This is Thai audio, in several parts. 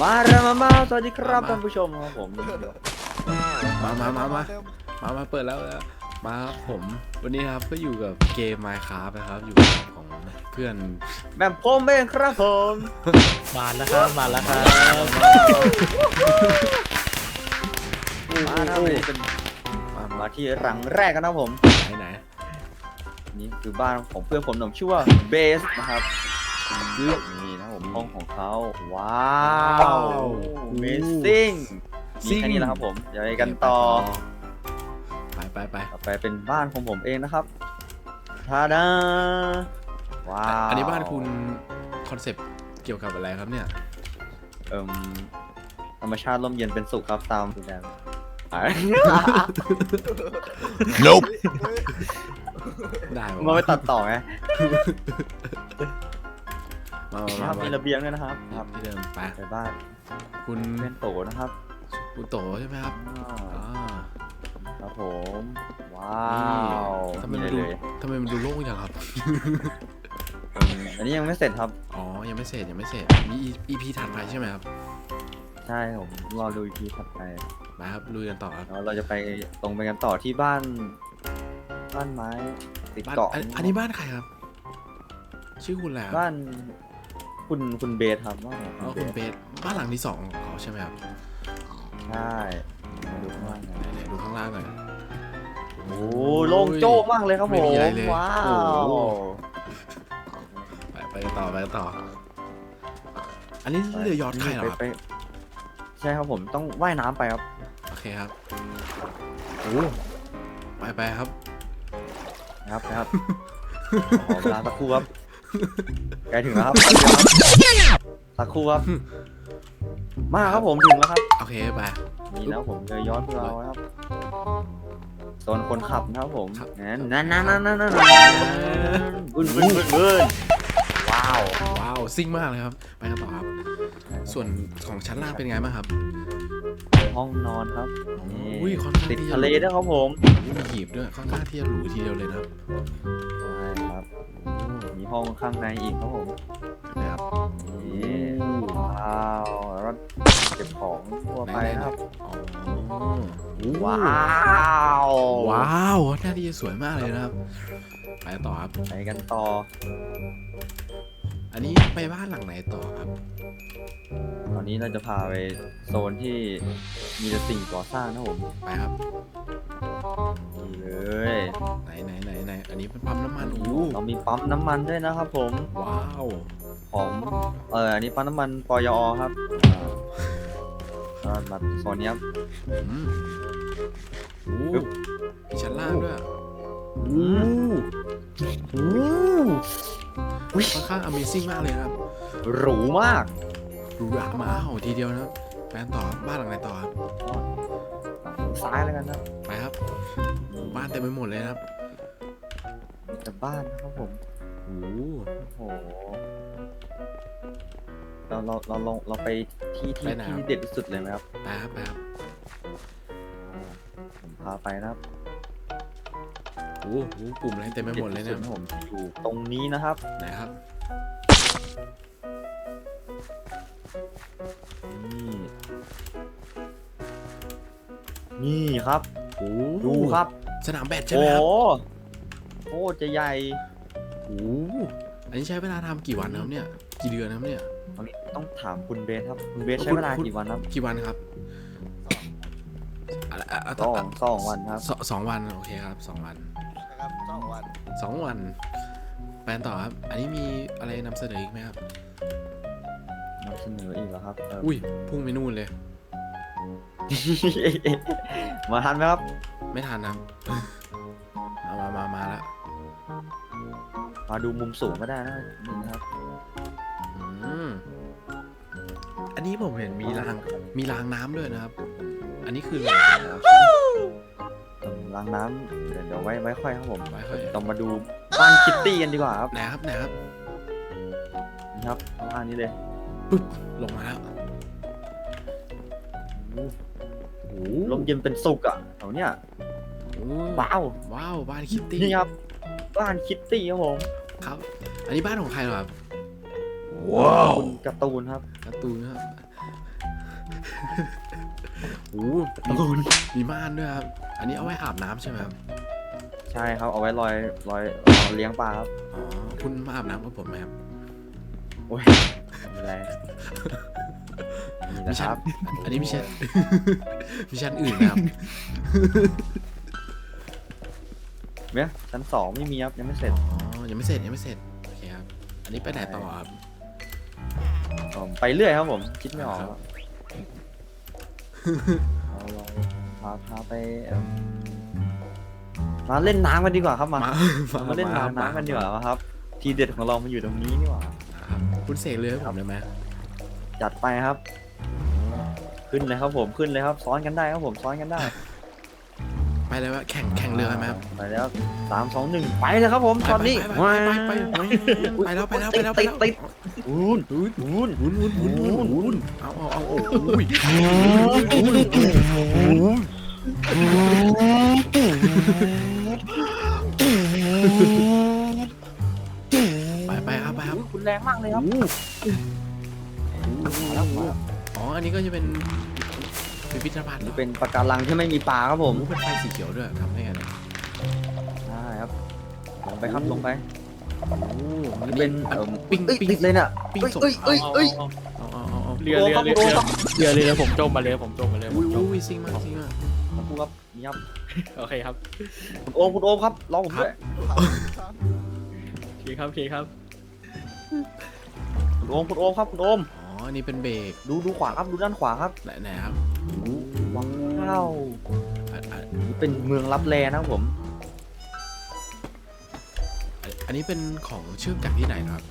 มาแล้วมามาสวัสดีครับมาท่านผู้ชมครับผมมามามามามามาเปิดแล้วแล้วมาครับผมวันนี้ครับก็อยู่กับเกม Minecraft นะครับ อยู่กับของเพื่อนแบบผมเองครับผมมาแล้วครับมาแล้วครับมาครับนี่เป็นมามาที่รังแรกกันนะครับผมไหนไหนนี่คือบ้านของเพื่อนผมหนุ่มชื่อว่าเบสนะครับ นี่นะครับผมห้องของเขาว้าว Amazing มีแค่นี้แหละครับผมเดี๋ยวไปกันต่อไปไปไปต่อไปเป็นบ้านของผมเองนะครับทาดาว้าวอันนี้บ้านคุณคอนเซปต์เกี่ยวกับอะไรครับเนี่ยเอ่มธรรมชาติร่มเย็นเป็นสุขครับตามดูแลอะ Nope. ได้มาไปตัดต่อไง มาคมารับมามีระเบียงด้วยนะครับครับที่เดิมไปไปบ้านคุณเพื่อนโตนะครับคุณโตใช่ไหมครับอ่าอ่าครับผมว้านี่วทำไมมีมันเลดูยทำไมมันดูโล่งจังครับอืมอันนี้ยังไม่เสร็จครับ อ๋อ ยังไม่เสร็จยังไม่เสร็จ มี EP ถัดไปใช่ไหมครับ ใช่ผมรอดูอีพีถัดไปมาครับลุยกันต่อครับแล้วเราจะไปตรงไปกันต่อที่บ้าน บ้านไม้ติดบ้านเกาะอันอันนี้บ้านใครครับ ชื่อคุณอะไรครับบ้าน คุณคุณเบสครับบ้านของอ๋อคุคุณณเบสเบสบ้านหลังที่สองของเขาใช่ไหมครับใช่มาดูข้างล่างกันไหนๆดูข้างล่างหน่อย โอ้โล่งโจ้มากเลยครับผไม่มมีอะไรเลย ว้าโอ้วโหไปไปกันต่อไปกันต่อ อันนี้เรือยอดใครเหรอครับ ไปไปใช่ครับผมต้องว่ายน้ำไปครับโอเคครับ โอ้ไปไปครับ นะครับนะครับขอเวลาสักครู่ครับ ใกล้ถึงแล้วครับแป๊บเดียวครับสักครู่ครับ มาครับผมถึงแล้วครับ โอเคไป นี่แล้วผมจะย้อนพวกเราครับโซนคนขับนะครับผม ครับ นั่นนั่นนั่นนั่นนั่นนั่นบุญบุญบุญบุญว้าว ว้าวซิ่งมากเลยครับ ไปกันต่อครับ ส่วนของชั้นล่างเป็นไงบ้างครับห้องนอนครับอุ้ยค่อนข้างติดที่จะทะเลด้วยครับผม มีหีบด้วยค่อนข้างที่จะหรูทีเดียวเลยนะครับ ใช่ครับมี ห้องข้างในอีกครับผมนะครับนี่ว้าวแล้วก็เก็บของทั่วไปนะครับอ๋อว้าว ว้าวหน้าที่จะสวยมากเลยนะครับ ไปต่อครับ ไปกันต่อ อันนี้ไปบ้านหลังไหนต่อครับ ตอนนี้เราจะพาไปโซนที่มีแต่สิ่งก่อสร้างนะครับผม ไปครับนี่เลย ไหนไหนไหนไหน อันนี้เป็นปั๊มน้ำมันอู้เรามีปั๊มน้ำมันด้วยนะครับผม ว้าวของเอออันนี้ปั๊มน้ำมันปยอครับก็มาโซนนี้ครับ อืมอู้ปึ๊บมีชั้นล่างด้วยอืมอู้ค่อนข้าง Amazing มากเลยนะครับหรูมากหรูหรามาเห่าทีเดียวนะครับไปกันต่อครับบ้านหลังไหนต่อครับซ้ายแล้วกันนะไปครับบ้านเต็มไปหมดเลยนะครับมี แต่บ้านนะครับผมโอ้โอ้โหเราเราเราลองเราไปที่ที่ไปไหนครับ ที่เด็ดที่สุดเลยไหมครับไปครับไปครับผมพาไปนะครับโอ้โหกลุ่มอะไรเต็มไปหมดเลยด็นะที่สุผมที่อยู่ตรงนี้นะครับ ไหนครับนี่ นี่ครับ โอ้ดูครับ สนามแบดใช่ไหโอ้มครับโหจะใหญ่ โอ้อันนี้ใช้เวลาทำกี่วันนะครับเนี่ย กี่เดือนนะครับเนี่ย ตอนนี้ต้องถามคุณเบสครับ คุณเบสเออใช้คุณเวลาคุณกี่วันครับกี่วันครับอะไรอะอะสองอะสองวันครับ สองสองวันโอเคครับสองวันนะครับสองวันสองวันไปกันต่อครับ อันนี้มีอะไรนำเสนออีกไหมครับ นำเสนออีกแล้วครับเอออุ้ยพุ่งไปนู่นเลย มาทันไหมครับ ไม่ทันนะครับ มาดูมุมสูงก็ได้นะนี่นะครับอืมอันนี้ผมเห็นมีรางมีรางน้ำด้วยนะครับ อันนี้คืออะไรครับเอิ่มล้างน้ำเดี๋ยวเดี๋ยวไว้ไว้ค่อยครับผมไว้ค่อยต้องมาดูบ้านคิตตี้กันดีกว่าครับไหนครับไหนครับนี่ครับบ้านนี้เลยปึ๊บลงมาแล้วโอ้โหลมเย็นเป็นสุกอะแถวเนี้ยโอ้ว้าวว้าวบ้านคิตตี้นี่ครับบ้านคิตตี้ครับผม ครับ อันนี้บ้านของใครเหรอครับคุณการ์ตูนครับการ์ตูนครับโอ้มีมีม่านด้วยครับ อันนี้เอาไว้อาบน้ำใช่ไหมครับใช่ครับเอาไว้ลอยลอยเลี้ยงปลาครับอ๋อคุณมาอาบน้ำกับผมไหมครับโอ้ยไม่เป็นไรนี่มินะชคชั่นรับอันนี้มิชชั่นมิชชั่นอื่นนะครับเนี่ยชั้นสองไม่มีครับยังไม่เสร็จอ๋อ ยังไม่เสร็จยังไม่เสร็จโอเคครับอันนี้ไปไหนต่อครับ ผมไปเรื่อยครับผม คิดไม่ออกครับ เอาลองพาพาไปเอิ่มมาเล่นน้ำกันดีกว่าครับมามาเรามาเล่นน้ำน้ำกันดีกว่าครับ ทีเด็ดของเรามันอยู่ตรงนี้นี่หว่า ครับคุณเสกเรือให้ผมได้ไหมจัดไปครับ ขึ้นเลยครับผมขึ้นเลยครับ ซ้อนกันได้ครับผมซ้อนกันได้ ไปเลยว่าแข่งแข่งเรือกันไหมครับไปแล้วสามสองหนึ่งไปเลยครับผมตอนนี้ไปไปไปไปไปแล้วไปแล้วไปแล้วไปติดแล้วติดอูนอุ้ยอูนวุ้นวุ้นวุ้นวุ้นวุ้นเอาเอาเอาโอ้ยไปไปครับไปครับคุณแรงมากเลยครับมาแล้วมาแล้วอ๋ออันนี้ก็จะเป็น พิพิธภัณฑ์เหรนี่อเป็นปะการังที่ไม่มีปลาครับผผมมเป็นไฟสีเขียวด้วยทำให้ไงเนี่ยใช่ครับลงไปครับลงไปโอ้อันนี่นี้เป็เป็นนเอิ่มปิ้งเอ้ยปิ้งติดเลยเนี่ยปิ้งเอ้ยศพเอ้ยเอ้ยเอาเอาเอาเอาเอาเรือเรือเรือเรือเรือเรือผมจมมาเลยผมจมมาเลยผอุ้ยมจมอุ้ยซิงมากซิงมากครับคุณครับนี่ครับโอเคครับคุณโอมคุณโอมครับรอผมด้วยโอเคครับโอเคครับคุณโอมคุณโอมครับคุณโอม อ๋ออันนี้เป็นเบรกดูดูขวาครับดูด้านขวาครับ ไหนไหนครับว้าวอะอะนี่เป็นเมืองลับแลนะครับผมอันนี้เป็นของเชื่อมจากที่ไหนนะครับ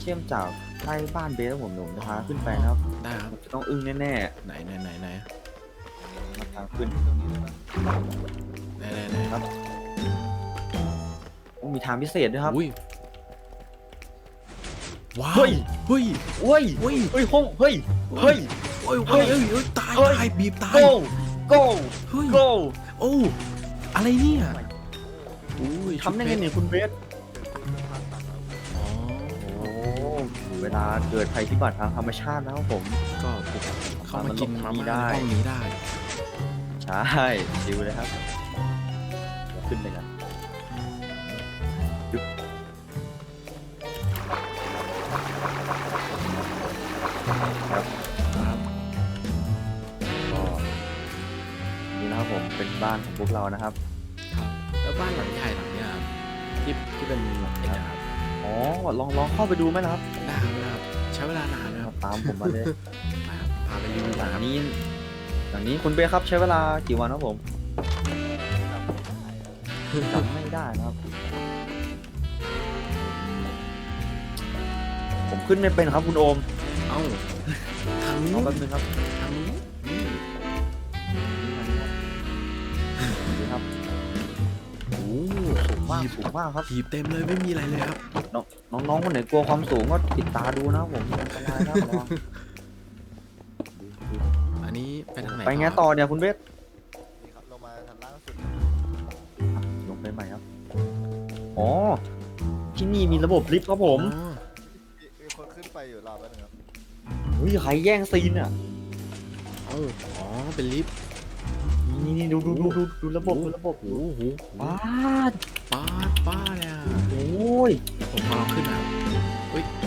เชื่อมจากใต้บ้านเบสครับผมเดี๋ยวผมจะพาขึ้นไปนะครับได้ครับ จะต้องอึ้งแน่ไหนไหนไหนไหนๆมาทางขึ้นไหนไหนไหนครับโอ้มีทางพิเศษด้วยครับ อุ้ย ว้าวเฮ้ยเฮ้ยเฮ้ยเฮ้ยเฮ้ยห้องเฮ้ยเฮ้ยเฮ้ยเฮ้เฮ้ยยเฮ้ยเฮ้ยตายเฮ้ยตายบีบตาย go go เฮ้ย go โอ้อะไรเนี่ยอุ้ยทำได้ไงเนี่ยคุณเบสอ๋อโอ้เวลาเกิดภัยพิบัติทางธรรมชาตินะครับผม ก็ปลุกเข้ามากินมามันหลบหนีม่าได้ในห้องนี้ได้ ใช่ชิวเลยครับเดี๋ยวขึ้นเลยกัน เป็นบ้านของพวกเรานะครับ ครับแล้วบ้านหลังใหญ่หลังเนี้ยครับที่ที่เป็นเอกครับอ๋อลองลองเข้าไปดูไหมล่ะครับได้ครับได้ครับ ใช้เวลานานไหมครับตามผมมาเลยไปครับพาไปรีวิวหลังนะครับนี้หลังนี้คุณเบสครับใช้เวลากี่วันครับผมจำไม่ได้นะครับ ผมขึ้นไม่เป็นครับคุณโอม เอ้าทางเอานู้นแป๊บนึงครับทางนู้นนี่ โอ้สูงมากหีบสูงมากครับหีบเต็มเลยไม่มีอะไรเลยครับ น้องๆคนไหนกลัวความสูงก็ปิดตาดูนะครับผมอันตรายครับระวังอันนี้ไปทางไหนไปไงต่อเนี่ยคุณเบสนี่ครับลงมาทางล่างสุดลงไปใหม่ครับอ๋อที่นี่มีระบบลิฟต์ครับผมอ๋อมีมีคนขึ้นไปอยู่รอบแล้วนึงครับเฮ้ยใครแย่งซีนอะ เอ้าอ๋อเป็นลิฟต์ นี่นี่ดูดูดูดูดูระบบดูระบบโอ้โหว้าดป้าดป้าดเลยอะโอ้ยผมขอลองขึ้นนะครับ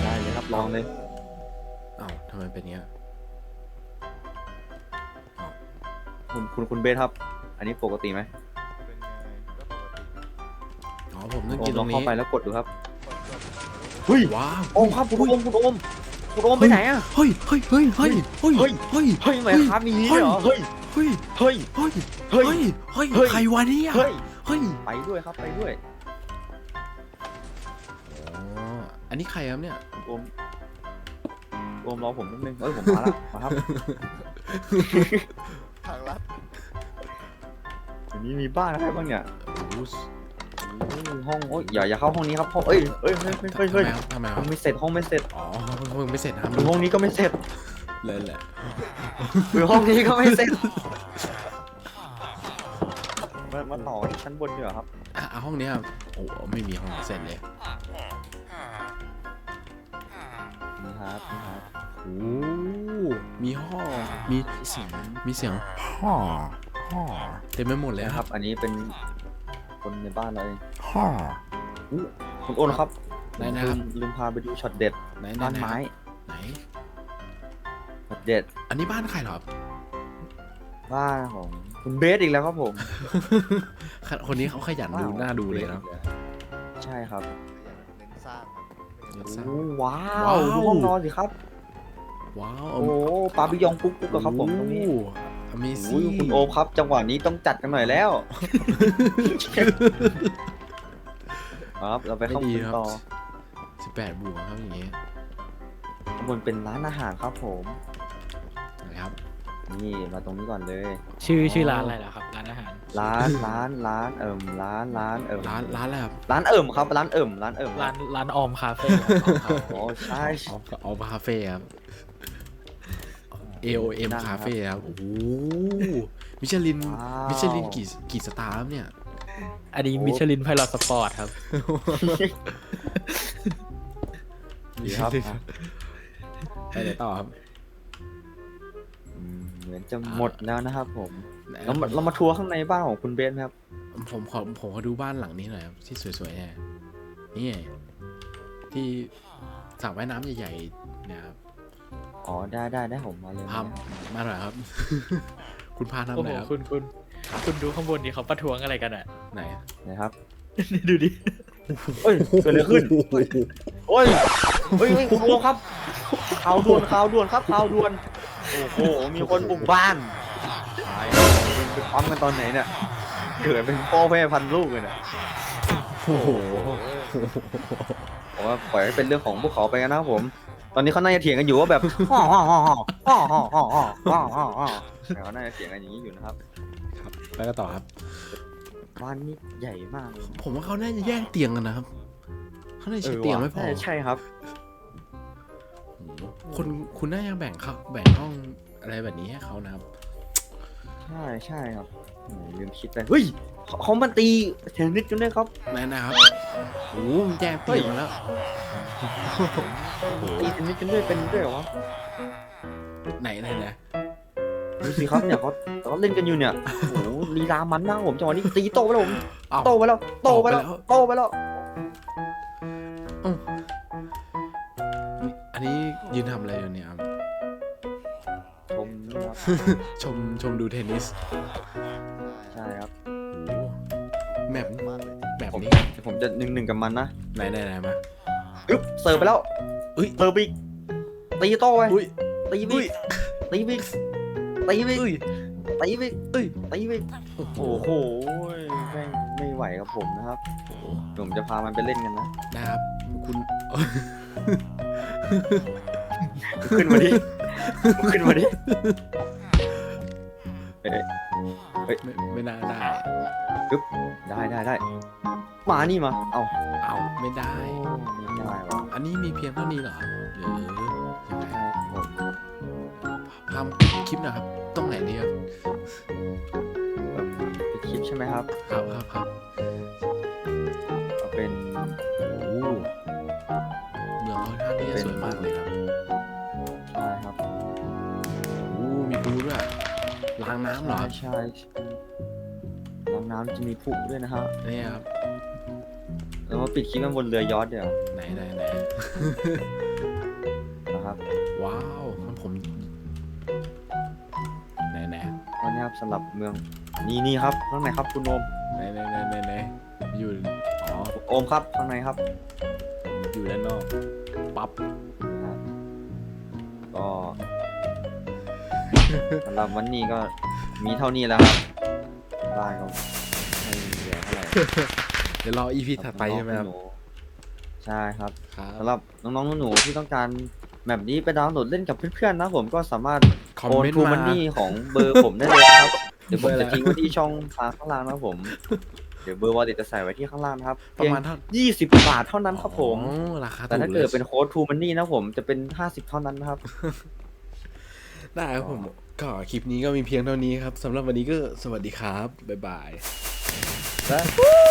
ได้เลยครับลองเลยเอ้าทำไมเป็นเงี้ยคุณคุณคุณเบสครับ อันนี้ปกติไหมเป็นไงก็ปกติอ๋อผมต้องโอกิมนลตอรงงเข้านี้ไปแล้วกดดูครับกดกดเฮ้ยว้าวโอมครับคุณโอมคุณโอมคุณโอมไปไหนอะเฮ้ยเฮ้ยเฮ้ยเฮ้ยเฮ้ยเฮ้ยเฮ้ยเฮ้ยไหมครับมีนี้ด้วยเหรอเฮ้ยเฮ้ยเฮ้ยเฮ้ยเฮ้ยเฮ้ยเฮ้ยเฮ้ย ใครวะเนี่ย เฮ้ย เฮ้ย ไปด้วยครับไปด้วยอ๋อ อันนี้ใครครับเนี่ยคุณโอมโอมรอผมนิดนึงเอ้ยผมมาแล้วมาครับทางลัดอันนี้มีบ้านอะไรบ้างเนี่ยโอ้โหโอ้ยห้องโอ้ยอย่าอย่าเข้าห้องนี้ครับห้องเอ้ยเอ้ยเฮ้ยเฮ้ยเฮ้ยเฮ้ยทำไมคห้รัอบงไม่เสร็จห้องไม่เสร็จอ๋อเพิ่งไม่เสร็จนะครับหรือห้องนี้ก็ไม่เสร็จ เลยแหละหรือห้องนี้ก็ไม่เสร็จมามาต่อที่ชั้นบนดีกว่าครับอะอะห้องนี้ครับโอ้โหไม่มีห้องเสร็จเลยนี่ครับนี่ครับโอ้โหมีห่อมีเสียงมีเสียงห่อห่อเต็มไปหมดเลยนะคครัรับบ อันนี้เป็นคนในบ้านเราเองห่อคุณโอ้นครับไหนนะครับ ลืมลืมพาไปดูช็อตเด็ดไหนบ้านไม้ ไหนช็อต เด็ดอันนี้บ้านใครเหรอครับ บ้านของคุณเบสอีกแล้วครับผม คนนี้เขาขยันดูหน้าดูเลยนะ ใช่ครับอย่างเน้นสร้างครับไม่เน้งั้นนสร้างโอ้ว้าว้าววดูห้องนอนสิครับ ว้าว โอ้ปาบิยองกุ๊กกุ๊กอะครับผมตรงนี้อเมโอ้ซี่ยคุณโอมครับ จังหวะนี้ต้องจัดกันหน่อยแล้ว ครับ เราไปไม่เข้าดีมุมครับต่อสิบแปดบวกครับอย่างเงี้ยข้างบนเป็นร้านอาหารครับผมนะครับ นี่มาตรงนี้ก่อนเลย ชื่อชื่อร้านอะไรล่ะครับร้านอาหาร ร้านร้านร้านเอิ่มร้านร้านเอิ่มร้านร้านอะไรครับร้านเอิ่มครับร้านเอิ่มร้านเอิ่มร้านร้านออมคาเฟ่โอ้ใช่ออฟออฟคาเฟ่ครับ AOM นั่งครับคาเฟ่ครับโอ้โหมิชลินว้าวมิชลินกี่กี่สตาร์ครับเนี่ย อันนี้มิชลินไพลอตสปอร์ตครับ ดีครับอะไปไหนต่อครับอืม เหมือนจะหมดแล้วนะครับผมไหนเรามาเรามาทัวร์ข้างในบ้านของคุณเบนไหมครับ ผมขอผมขอดูบ้านหลังนี้หน่อยครับที่สวยๆเนี่ยนี่ไงที่สระว่ายน้ำใหญ่ๆเนะครับอ๋อได้ได้ได้ผมมาเลยพามาหน่อยครับ คุณพาทำโอ้ไหโหนครับคุณคุณคุณดูข้างบนนี่เขาประท้วงอะไรกันอะไหนนะครับดูดิเอ้ยเกิดอะไรขึ้นโอ้ยเฮ้ยเฮ้ยคุณโอครับข่าวด่วนข่าวด่วนครับข่าวด่วน โอ้โห มีคนบุกบ้านไปปั๊มกันตอนไหนเนี่ย เกิดเป็นพ่อแม่พันลูกเลยเนี่ยโอ้โหผมว่าปล่อยให้เป็นเรื่องของพวกเขาไปกันนะครับผม ตอนนี้เขาน่าจะเถียงกันอยู่ว่าแบบฮ่อฮ่อฮ่อฮ่อฮ่อฮ่อฮ่อฮ่อฮ่อฮ่อเขาน่าจะเถียงกันอย่างนี้อยู่นะครับครับไปกันต่อครับ บ้านนี้ใหญ่มากเลยผมว่าเขาน่าจะแย่งเตียงกันนะครับเขาน่าจะใช้เตียงไม่พอ ใช่ครับ คุณคุณน่าจะแบ่งเขาแบ่งห้องอะไรแบบนี้ให้เขานะครับใช่ใช่ครับโอ้ยลืมคิดไปเฮ้ยเขาเขามาตีเทนนิสกันด้วยครับไหนนะครับโอ้โหมันแย่งเตียงกันแล้วตีเทนนิสกันด้วยเป็นด้วยเหรอวะไหนไหนไหนดูสิครับเนี่ยเขาเขาเล่นกันอยู่เนี่ยโอ้โหลีลามันมากผมจังหวะนี้ตีโตไปแล้วผมอ้าวโตไปแล้วโตไปแล้วโตไปแล้วอันนี้ ยืนทำอะไรอยู่เนี่ยครับชมนี่ครับ ชมชมดูเทนนิสใช่ครับ โอ้โหแมปมากเลยแบบผมนี้เดี๋ยวผมจะหนึ่งหนึ่งกับมันนะไหนไหนไหนมา อึ๊บเสิร์ฟไปแล้วอุ้ยเสิร์ฟอีกตีโตไปอุ้ย ตีวิกตีวิกตีวิกอุ้ย ตีวิกเอ้ย ตีวิกโอ้โห โอ้โหแม่งไม่ไหวกับผมนะครับ ผมจะพามันไปเล่นกันนะ นะครับ คุณ ขึ้นมาดิขึ้นมาดิเอ้ยไม่ไม่น่าได้ได้ได้ได้มานี่มา เอาเอาไม่ได้ ไม่ได้วะอันนี้มีเพียงเท่านี้เหรอหรือยังไงใช่ครับผมพามคลิปหนะครับ ตรงไหนดีครับเอิ่มเป็นคลิปใช่ไหมครับ ครับครับครับางน้ำเหรอใช่ใช่น้ำน้ำจะมีผุด้วยนะฮะเนี่ยครับแล้วมาปิดคลิปกันบนเรือยอชต์เดี๋ยวไหนไหนไหนนะครับว้าวมันผมไหนไหนวันนี้ครับสำหรับเมืองนี่นี่ครับข้างในครับคุณโอมไหนไหนไหนไหนไหนอยู่อ๋อโอมครับข้างในครับ อยู่ด้านนอกปั๊บนะครับก็ สำหรับวันนี้ก็มีเท่านี้แล้วครับบ้านก็ไม่เหลือเท่าไหร่เดี๋ยวรออีพีถัดไปใช่ไหมครับน้องๆนูใช่ครับครับสำหรับน้องๆหนูๆที่ต้องการแบบนี้ไปดาวน์โหลดเล่นกับเพื่อนๆนะผมก็สามารถคอมโอนเมนต์ทูมามันนี่ของเบอร์ผมได้เลยครับ เดี๋ยวผมเบอร์อะไรจะทิ้งไว้ที่ช่องทางข้างล่างนะครับผม เดี๋ยวเบอร์วอลเล็ตจะใส่ไว้ที่ข้างล่างนะครับ ประมาณเท่ายี่สิบบาทเท่านั้นครับผมอ๋อราคาแต่ถ้าถูเกิดลยเป็นโค้ดทูมันนี่นะผมจะเป็นห้าสิบเท่านั้นนะครับ ได้ครับผม ก็คลิปนี้ก็มีเพียงเท่านี้ครับสำหรับวันนี้ก็สวัสดีครับ บ๊ายบายและ